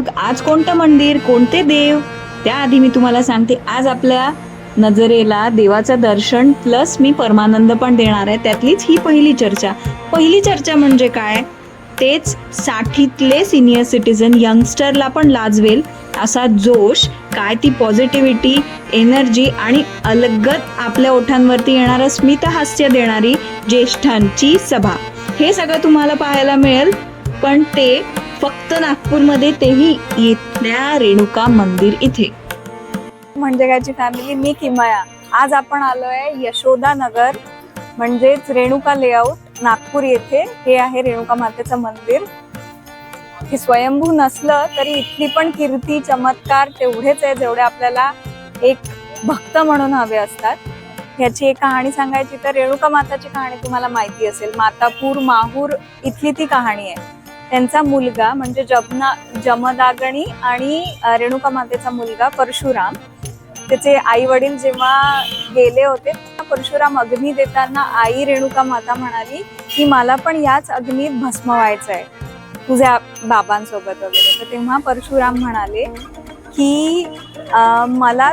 मग आज कोणतं मंदिर कोणते देव? त्याआधी मी तुम्हाला सांगते आज आपल्या नजरेला देवाचं दर्शन प्लस मी परमानंद पण देणार आहे. त्यातलीच ही पहिली चर्चा. पहिली चर्चा म्हणजे काय? तेच साठीतले सिनियर सिटीजन यंगस्टरला पण लाजवेल असा जोश काय ती पॉझिटिव्हिटी एनर्जी आणि अलगत आपल्या ओठांवरती येणारं स्मित हास्य देणारी ज्येष्ठांची सभा. हे सगळं तुम्हाला पाहायला मिळेल पण ते फक्त नागपूरमध्ये तेही येथल्या रेणुका मंदिर इथे. म्हणजे कायची फॅमिली मी किमया. आज आपण आलोय यशोदा नगर म्हणजेच रेणुका लेआउट नागपूर येथे. हे आहे रेणुका मातेचं मंदिर. हे स्वयंभू नसलं तरी इथली पण कीर्ती चमत्कार तेवढेच आहे जेवढे आपल्याला एक भक्त म्हणून हवे असतात. ह्याची एक कहाणी सांगायची तर रेणुका माताची कहाणी तुम्हाला माहिती असेल. मातापूर माहूर इथली ती कहाणी आहे. त्यांचा मुलगा म्हणजे जमना जमदागणी आणि रेणुका मातेचा मुलगा परशुराम. त्याचे आई वडील जेव्हा गेले होते तेव्हा परशुराम अग्नी देताना आई रेणुका माता म्हणाली की मला पण याच अग्नीत भस्म व्हायचं आहे तुझ्या बाबांसोबत वगैरे. तर तेव्हा परशुराम म्हणाले की मला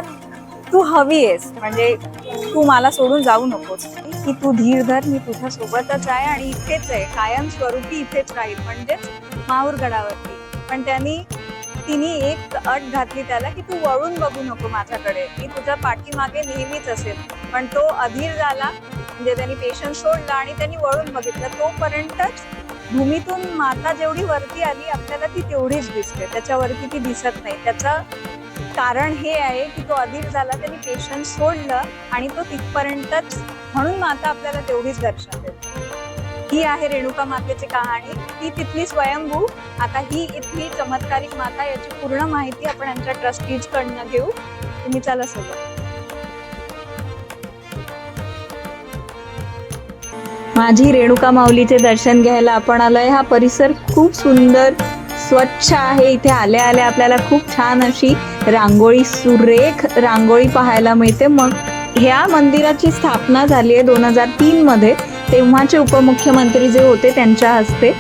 तू हवी आहेस म्हणजे तू मला सोडून जाऊ नकोस. की तू धीर धर मी तुझ्या सोबतच आहे आणि इथेच आहे. कायम स्वरूपी इथेच राहील. म्हणजेच माहूरगडावरती पण त्यांनी तिने एक अट घातली त्याला की तू वळून बघू नको माझ्याकडे. मी तुझ्या पाठीमागे नेहमीच असेल. पण तो अधीर झाला. म्हणजे त्यांनी पेशन्स सोडला आणि त्यांनी वळून बघितलं. तोपर्यंतच भूमीतून माता जेवढी वरती आली आपल्याला ती तेवढीच दिसते. त्याच्यावरती ती दिसत नाही. त्याचा कारण हे आहे की तो अधीर झाला त्यांनी पेशन्स सोडलं आणि तो तिथपर्यंतच म्हणून माता आपल्याला तेवढीच दर्शन देते. ही आहे रेणुका मातेची कहाणी. ती तिथली स्वयंभू आता ही इथली चमत्कारिक माता याची पूर्ण माहिती आपण यांच्या ट्रस्टीज कडनं घेऊ. तुम्ही चला सोबत. माझी रेणुका माऊलीचे दर्शन घ्यायला आपण आलोय. हा परिसर खूप सुंदर स्वच्छ आहे. इथे आल्या आल्या आपल्याला खूप छान अशी रांगोळी सुरेख रांगोळी पाहायला मिळते. मग ह्या मंदिराची स्थापना झाली आहे दोन हजार तीन मध्ये. तेव्हाचे उपमुख्यमंत्री जे होते त्यांच्या हस्ते.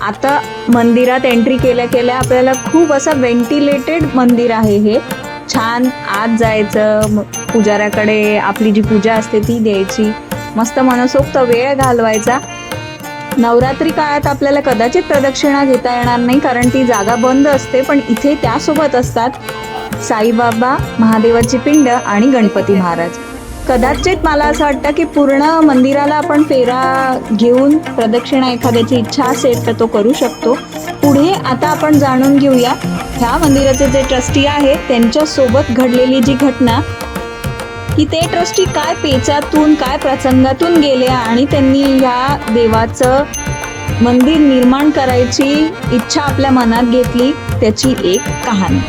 आता मंदिरात एंट्री केल्या केल्या आपल्याला खूप असं व्हेंटिलेटेड मंदिर आहे हे. छान आत जायचं पुजाऱ्याकडे आपली जी पूजा असते ती द्यायची. मस्त मनसोक्त वेळ घालवायचा. नवरात्री काळात आपल्याला कदाचित प्रदक्षिणा घेता येणार नाही कारण ती जागा बंद असते पण इथे त्यासोबत असतात साईबाबा महादेवाची पिंड आणि गणपती महाराज. कदाचित मला असं वाटतं की पूर्ण मंदिराला आपण फेरा घेऊन प्रदक्षिणा एखाद्याची इच्छा असेल तर तो करू शकतो. पुढे आता आपण जाणून घेऊया ह्या मंदिराचे जे ट्रस्टी आहेत त्यांच्यासोबत घडलेली जी घटना की ते ट्रस्टी काय पेचातून काय प्रसंगातून गेले आणि त्यांनी ह्या देवाचं मंदिर निर्माण करायची इच्छा आपल्या मनात घेतली त्याची एक कहाणी.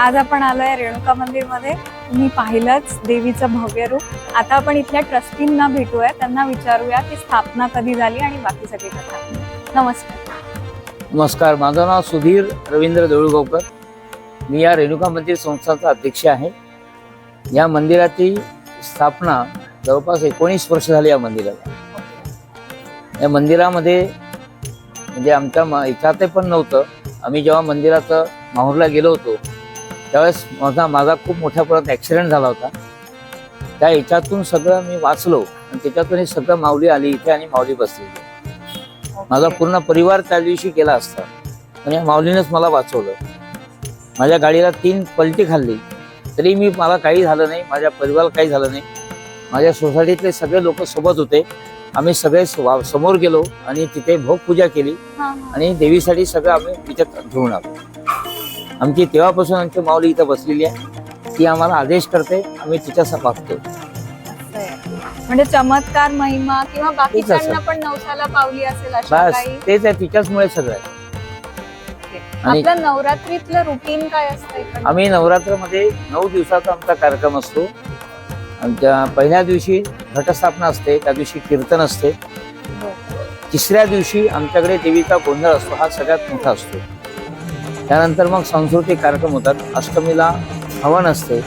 आज आपण आलोय रेणुका मंदिरमध्ये तुम्ही पाहिलंच देवीचं भव्य रूप. आता आपण इथल्या ट्रस्टींना भेटूया. त्यांना विचारूया की स्थापना कधी झाली आणि बाकी सगळी कथा. नमस्कार. नमस्कार माझं नाव सुधीर रवींद्र देऊळगावकर मी या रेणुका मंदिर संस्थाचा अध्यक्ष आहे. या मंदिराची स्थापना जवळपास एकोणीस वर्ष झाली या मंदिराला. या मंदिरामध्ये म्हणजे आमच्या इथं ते पण नव्हतं. आम्ही जेव्हा मंदिराचं माहूरला गेलो होतो त्यावेळेस माझा माझा खूप मोठ्या प्रमाणात ॲक्सिडेंट झाला होता. त्या याच्यातून सगळं मी वाचलो आणि त्याच्यातून हे सगळं माऊली आली इथे आणि माऊली बसलेली. माझा पूर्ण परिवार त्या दिवशी गेला असता. या माऊलीनेच मला वाचवलं. माझ्या गाडीला तीन पलटी खाल्ली. तरी मी मला काही झालं नाही. माझ्या परिवाराला काही झालं नाही. माझ्या सोसायटीतले सगळे लोक सोबत होते. आम्ही सगळे समोर गेलो आणि तिथे भोग पूजा केली आणि देवीसाठी सगळं आम्ही तिथे घेऊन आलो. आमची तेव्हापासून आमची माऊली इथं बसलेली आहे. ती आम्हाला आदेश करते आम्ही तिच्या पाहतो म्हणजे चमत्कार महिमा किंवा बाकीच्यांना. पण नवसाला पावली असेल अशा बस काही? तेच आहे तिच्याचमुळे सगळं आहे. आणि- आपलं नवरात्रीतलं रुटीन काय असतं इकडं? आम्ही नवरात्रमध्ये नऊ दिवसाचा आमचा कार्यक्रम असतो. आमच्या पहिल्या दिवशी घटस्थापना असते त्या दिवशी कीर्तन असते. तिसऱ्या दिवशी आमच्याकडे देवीचा गोंधळ असतो हा सगळ्यात मोठा असतो. त्यानंतर मग सांस्कृतिक कार्यक्रम होतात. अष्टमीला हवन असते.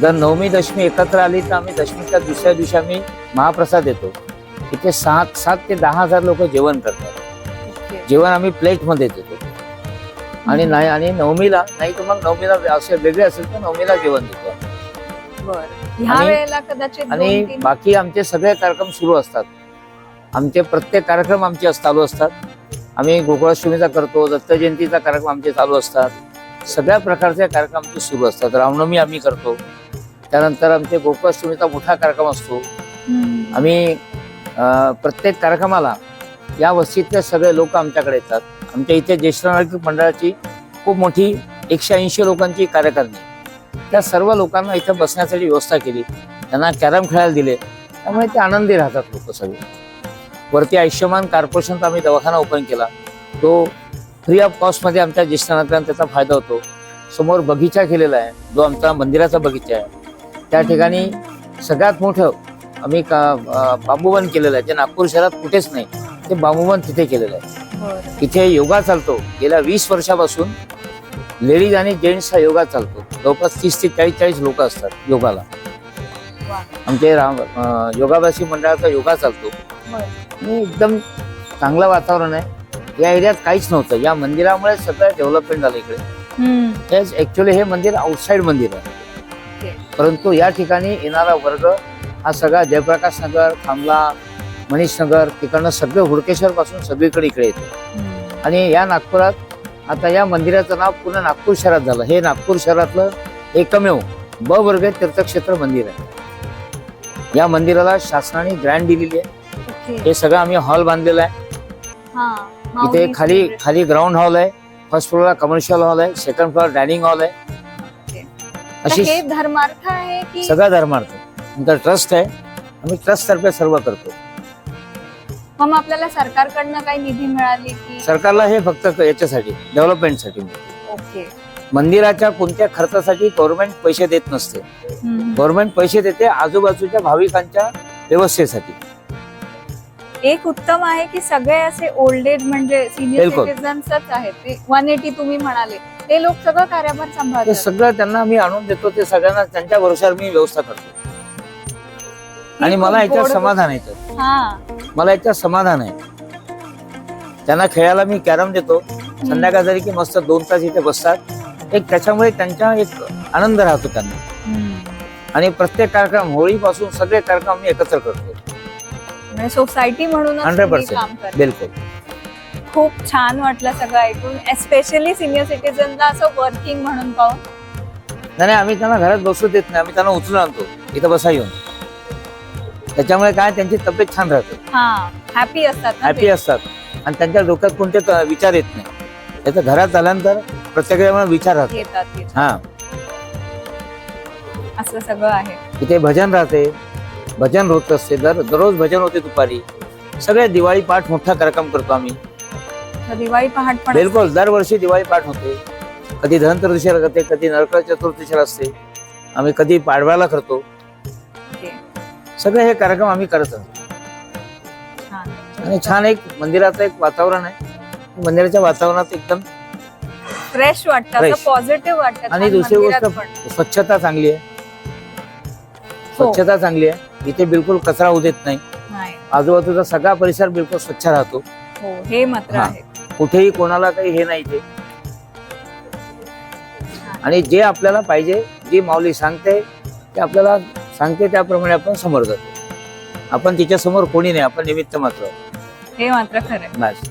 जर नवमी दशमी एकत्र आली तर आम्ही दशमीच्या दुसऱ्या दिवशी आम्ही महाप्रसाद देतो. इथे सात सात ते दहा हजार लोक जेवण करतात. जेवण आम्ही प्लेटमध्ये देतो. आणि नाही आणि नवमीला नाही तर मग नवमीला असे वेगळे असेल तर नवमीला जेवण देतो. आणि- वेळेला कदाचित दोन आणि तीन बाकी आमचे सगळे कार्यक्रम सुरू असतात. आमचे प्रत्येक कार्यक्रम आमचे चालू असतात. आम्ही गोकुळाष्टमीचा करतो दत्त जयंतीचा कार्यक्रम आमचे चालू असतात. सगळ्या प्रकारचे कार्यक्रम आमचे सुरू असतात. रामनवमी आम्ही करतो. त्यानंतर आमचे गोकुळाष्टमीचा मोठा कार्यक्रम असतो. आम्ही प्रत्येक कार्यक्रमाला या वस्तीतले सगळे लोक आमच्याकडे येतात. आमच्या इथे ज्येष्ठ नागरिक मंडळाची खूप मोठी एकशे ऐंशी लोकांची कार्यकारिणी. त्या सर्व लोकांना इथं बसण्यासाठी व्यवस्था केली. त्यांना कॅरम खेळायला दिले. त्यामुळे ते आनंदी राहतात लोक सगळे. वरती आयुष्यमान कॉर्पोरेशनचा आम्ही दवाखाना ओपन केला. तो फ्री ऑफ कॉस्टमध्ये आमच्या ज्येष्ठ नागरिकांना त्याचा फायदा होतो. समोर बगीचा केलेला आहे. जो आमचा मंदिराचा बगीचा आहे. त्या ठिकाणी सगळ्यात मोठं आम्ही का बांबूवन केलेलं आहे. जे नागपूर शहरात कुठेच नाही. ते बांबूवन तिथे केलेलं आहे. इथे योगा चालतो. गेल्या वीस वर्षापासून लेडीज आणि जेंट्स हा योगा चालतो. जवळपास तीस ते चाळीस चाळीस लोक असतात योगाला. आमचे राम योगाभ्यासी मंडळाचा योगा चालतो. आणि एकदम चांगलं वातावरण आहे. या एरियात काहीच नव्हतं. या मंदिरामुळे सगळं डेव्हलपमेंट झालं इकडे. ऍक्च्युली हे मंदिर आउटसाइड मंदिर आहे. ओके. परंतु या ठिकाणी येणारा वर्ग हा सगळा जयप्रकाश नगर खामला मनीष नगर तिकडनं सगळं हुडकेश्वर पासून सगळीकडे इकडे येते. आणि या नागपुरात आता या मंदिराचं नाव पुन्हा नागपूर शहरात झालं. हे नागपूर शहरातलं एकमेव ब वर्ग तीर्थक्षेत्र मंदिर आहे. या मंदिराला शासनाने ग्रँड दिलेली आहे. हे सगळं आम्ही हॉल बांधलेला आहे. हा. इथे खाली. खाली ग्राउंड हॉल आहे. फर्स्ट फ्लोअरला कमर्शियल हॉल आहे. सेकंड फ्लोअर डायनिंग हॉल आहे. अशी धर्मार्थ आहे की सगळा धर्मार्थ. नंतर ट्रस्ट आहे. आम्ही ट्रस्ट तर्फे सर्व करतो. मग आपल्याला सरकारकडनं काही निधी मिळाली की सरकारला हे फक्त याच्यासाठी डेव्हलपमेंटसाठी ओके. मंदिराच्या कोणत्या खर्चासाठी गव्हर्नमेंट पैसे देत नसते. गव्हर्नमेंट पैसे देते आजूबाजूच्या भाविकांच्या व्यवस्थेसाठी. एक उत्तम आहे की सगळे असे ओल्ड एज म्हणजे सिनियर बिलकुल. सिटीजन्सच आहेत. ते वन एटी तुम्ही म्हणाले. ते लोक सगळं कार्यभार ते सांभाळतात सगळं त्यांना मी आणून देतो ते सगळ्यांना त्यांच्या भरोशावर मी व्यवस्था करतो. आणि मला याच्यात गोड समाधान येतं. हा. मला याच्यात समाधान आहे. त्यांना खेळायला मी कॅरम देतो. संध्याकाळ झाली की मस्त दोन तास इथे बसतात. एक त्याच्यामुळे त्यांच्या एक आनंद राहतो त्यांना. हम्म. आणि प्रत्येक कार्यक्रम होळीपासून सगळे कार्यक्रम मी एकत्र करतो. म्हणजे सोसायटी 100% तुम्ही काम करता. बिलकुल. खूप छान वाटलं सगळं ऐकून एस्पेशली सिनियर सिटीजनला असं वर्किंग म्हणून पाहून. नाही आम्ही त्यांना घरात बसू देत नाही आम्ही त्यांना उचलून आणतो इथं बसा येऊन. त्याच्यामुळे काय त्यांची तब्येत छान राहते. हा हॅपी असतात हॅपी. असतात. आणि त्यांच्या डोक्यात कोणते विचार येत नाही. त्याचं घरात आल्यानंतर प्रत्येकाला विचार राहतो. हा. असं सगळं आहे. इथे भजन राहते. भजन होत असते. दर दररोज भजन होते दुपारी. सगळे दिवाळी पाठ मोठा कार्यक्रम करतो आम्ही. दिवाळी पहाट पण बिलकुल दरवर्षी दिवाळी पाठ होते. कधी धनत्रयोदशीला करते कधी नरक चतुर्थीला असते. आम्ही कधी पाडव्याला करतो. सगळे हे कार्यक्रम आम्ही करत असतो. आणि छान एक मंदिराचं एक वातावरण आहे. मंदिराच्या वातावरणात एकदम फ्रेश वाटतं. पॉझिटिव्ह वाटतं. आणि दुसरी गोष्ट. स्वच्छता चांगली आहे. हो. स्वच्छता चांगली आहे. इथे बिलकुल कचरा होऊ देत नाही. नाही. आजूबाजूचा सगळा परिसर बिलकुल स्वच्छ राहतो. हो हे मात्र हा. आहे. कुठेही कोणाला काही हे नाही ते. आणि जे आपल्याला पाहिजे जी माऊली सांगते ते आपल्याला सांगते त्याप्रमाणे आपण समोर जातो. आपण तिच्या समोर कोणी नाही आपण निमित्त मात्र. हे मात्र खरं आहे. बस.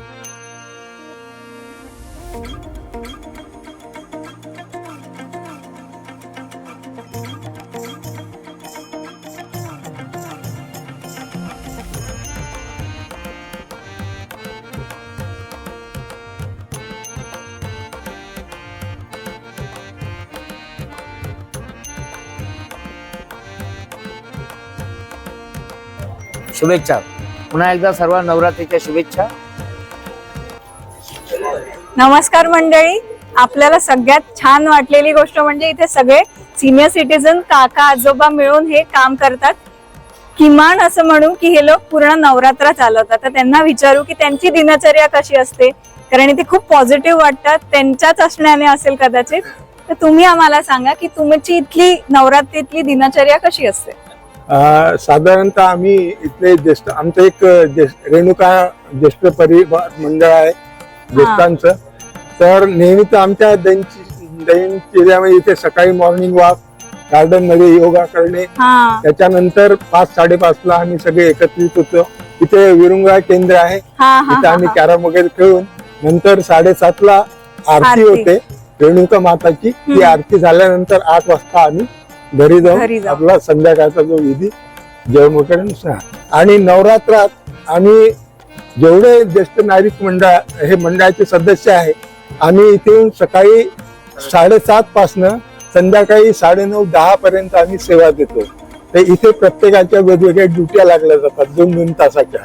शुभेच्छा. पुन्हा एकदा सर्व नवरात्रीच्या शुभेच्छा. नमस्कार मंडळी. आपल्याला सगळ्यात छान वाटलेली गोष्ट म्हणजे इथे सगळे सिनियर सिटीजन काका आजोबा मिळून हे काम करतात. किमान असं म्हणू की हे लोक पूर्ण नवरात्र चालवतात. तर त्यांना विचारू की त्यांची दिनचर्या कशी असते? कारण इथे खूप पॉझिटिव्ह वाटतात. त्यांच्याच असण्याने असेल कदाचित. तर तुम्ही आम्हाला सांगा की तुमची इथली नवरात्रीतली दिनचर्या कशी असते? साधारणतः आम्ही इथले ज्येष्ठ आमचं एक ज्येष्ठ- रेणुका ज्येष्ठ परिवार मंडळ आहे ज्येष्ठांचं तर नेहमीच आमच्या दैनची दैनचर्यामध्ये इथे सकाळी मॉर्निंग वॉक गार्डनमध्ये योगा करणे हा त्याच्यानंतर पाच साडेपाच ला आम्ही सगळे एकत्रित होतो इथे विरुंगा केंद्र आहे हा हा, तिथे हा आम्ही हा. कॅरम वगैरे खेळून नंतर साडेसात ला आरती. आरती होते रेणुका माताची ती हम्म. आरती झाल्यानंतर आठ वाजता आम्ही घरी जाऊन जाऊ. आपला संध्याकाळचा जो विधी जेवण वगैरे. आणि नवरात्रात आम्ही जेवढे ज्येष्ठ नागरिक मंडळ हे मंडळाचे सदस्य आहे आम्ही इथे सकाळी साडेसात पासनं संध्याकाळी साडेनऊ दहा पर्यंत आम्ही सेवा देतो तर इथे प्रत्येकाच्या वेगवेगळ्या ड्युट्या लागल्या जातात दोन दोन तासाच्या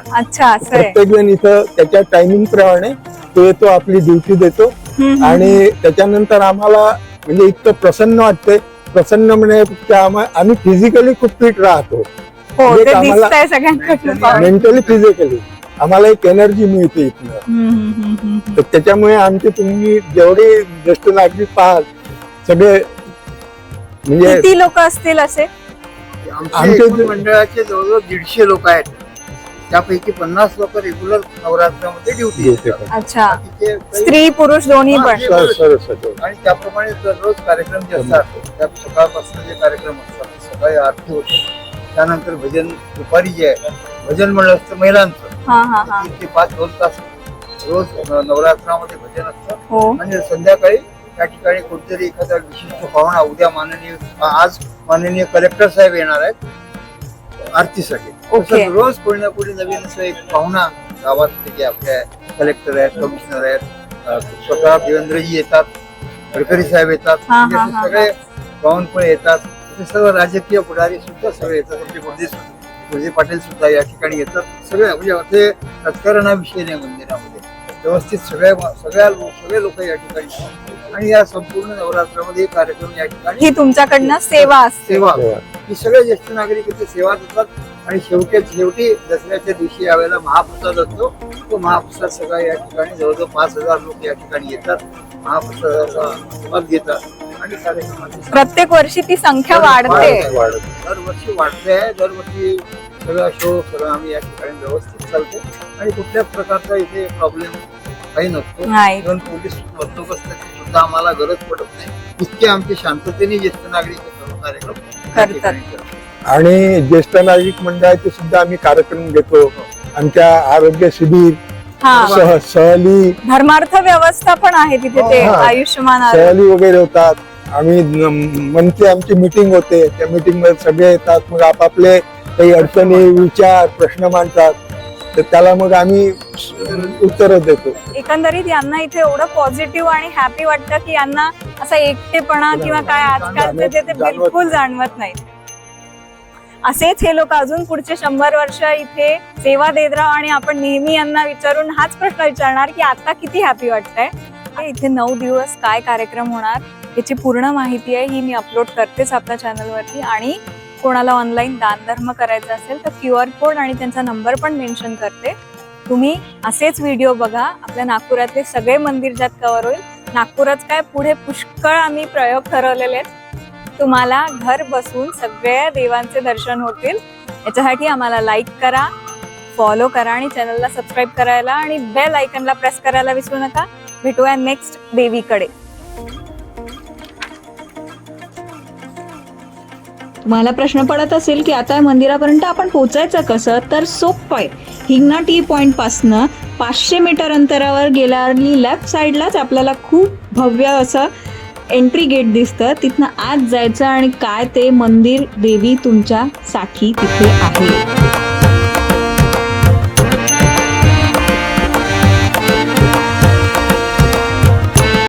प्रत्येक जण इथं त्याच्या टायमिंग प्रमाणे तो येतो आपली ड्युटी देतो. आणि त्याच्यानंतर आम्हाला म्हणजे इतकं प्रसन्न वाटते प्रसन्न म्हणजे आम्हा- आम्ही फिजिकली खूप फिट राहतो. हो ते आम्हाला- दिसतंय सगळ्यांकडनं पाहून. मेंटली फिजिकली आम्हाला एक एनर्जी मिळते इथनं. तर त्याच्यामुळे आमचे तुम्ही जेवढे ज्येष्ठ नागरिक पाहाल सगळे म्हणजे किती लोक असतील असे? आमचे आमच्या मंडळाचे जवळजवळ दीडशे लोक आहेत. त्यापैकी पन्नास लोक रेग्युलर नवरात्रामध्ये ड्युटी ड्युटी करतात. अच्छा. स्त्री पुरुष दोन्ही पण. सर- सर- सर- आणि त्याप्रमाणे दररोज कार्यक्रम जे असतात त्या सकाळपासून जे कार्यक्रम असतात ते सकाळी आरती होते त्यानंतर भजन दुपारी जे आहे भजन म्हणलं असतं महिलांचं. हा हा हा. तीन ते पाच दोन तास रोज नवरात्रामध्ये भजन असतं. हो. आणि संध्याकाळी त्या ठिकाणी कोणतरी एखादा विशिष्ट पाहुणा उद्या माननीय आज माननीय कलेक्टर साहेब येणार आहेत आरतीसाठी. ओके. रोज कोणी ना कोणी नवीन असं एक पाहुणा गावात जे आपल्या कलेक्टर आहेत कमिशनर आहेत स्वतः देवेंद्रजी येतात गडकरी साहेब येतात हा, म्हणजे हा, असे हा, सगळे पाहुणपणे येतात. ते सर्व राजकीय पुढारी सुद्धा सगळे येतात. आपले गुरुजी गुरुजी पाटील सुद्धा या ठिकाणी येतात. सगळे म्हणजे असे राजकारणाविषयी नाही मंदिरामध्ये व्यवस्थित सगळ्या सगळ्या लो- सगळे लोक या ठिकाणी आहेत. आणि या संपूर्ण नवरात्रामध्ये हे कार्यक्रम या ठिकाणी ही तुमच्याकडनं सेवा असते. सेवा. ही सगळे ज्येष्ठ नागरिक इथे सेवा देतात आणि शेवटी शेवटी दसऱ्याच्या दिवशी यावेळेला महाप्रसाद असतो. तो महाप्रसाद सगळा या ठिकाणी जवळजवळ पाच हजार लोक या ठिकाणी येतात. महाप्रसादाचा स्वाद घेतात आणि कार्यक्रमाची प्रत्येक वर्षी ती संख्या वाढते. वाढत. दरवर्षी वाढते आहे. दरवर्षी सगळा शो सगळं आम्ही या ठिकाणी व्यवस्थित चालतो. आणि कुठल्याच प्रकारचा इथे प्रॉब्लेम काही नसतो. नाही. इव्हन पोलीस बंदोबस्ताची सुद्धा आम्हाला गरज पडत नाही. इतके आमचे शांततेने ज्येष्ठ नागरिक सर्व कार्यक्रम करतात. आणि ज्येष्ठ नागरिक मंडळाचे सुद्धा आम्ही कार्यक्रम घेतो. आमच्या आरोग्य शिबिर सह सहली. धर्मार्थ व्यवस्था पण आहे तिथे ते हा. आयुष्यमान आरोग्य. सहली वगैरे होतात. आम्ही मंथली आमची मिटिंग होते. त्या मिटिंगमध्ये सगळे येतात. मग आपापले काही अडचणी विचार प्रश्न मांडतात. तर त्याला मग आम्ही उत्तर देतो. एकंदरीत यांना इथे एवढं पॉझिटिव्ह आणि हॅपी वाटतं की यांना असा एकटेपणा किंवा काय आजकालचे जे ते बिलकुल जाणवत नाही. असेच हे लोक अजून पुढचे शंभर वर्ष इथे सेवा देत राहा आणि आपण नेहमी यांना विचारून हाच प्रश्न विचारणार की आता किती हॅपी वाटतंय. इथे नऊ दिवस काय कार्यक्रम होणार याची पूर्ण माहिती आहे ही मी अपलोड करतेच आपल्या चॅनलवरती आणि कोणाला ऑनलाईन दानधर्म करायचा असेल तर क्यू आर कोड आणि त्यांचा नंबर पण मेन्शन करते. तुम्ही असेच व्हिडिओ बघा. आपल्या नागपुरातले सगळे मंदिर ज्यात कव्हर होईल. नागपुरात काय पुढे पुष्कळ आम्ही प्रयोग ठरवलेले आहेत. तुम्हाला घर बसून सगळ्या देवांचे दर्शन होतील. याच्यासाठी आम्हाला लाईक करा फॉलो करा आणि चॅनलला सबस्क्राईब करायला आणि बेल आयकनला प्रेस करायला विसरू नका. भेटूया नेक्स्ट देवीकडे. तुम्हाला प्रश्न पडत असेल की आता मंदिरापर्यंत आपण पोहोचायचं कसं? तर सोपं आहे हिंगणा टी पॉइंट पासनं पाचशे मीटर अंतरावर गेल्याने लेफ्ट साईडलाच आपल्याला खूप भव्य असं एंट्री गेट दिसतं. तिथनं आत जायचं आणि काय ते मंदिर देवी तुमच्यासाठी तिथे आहे.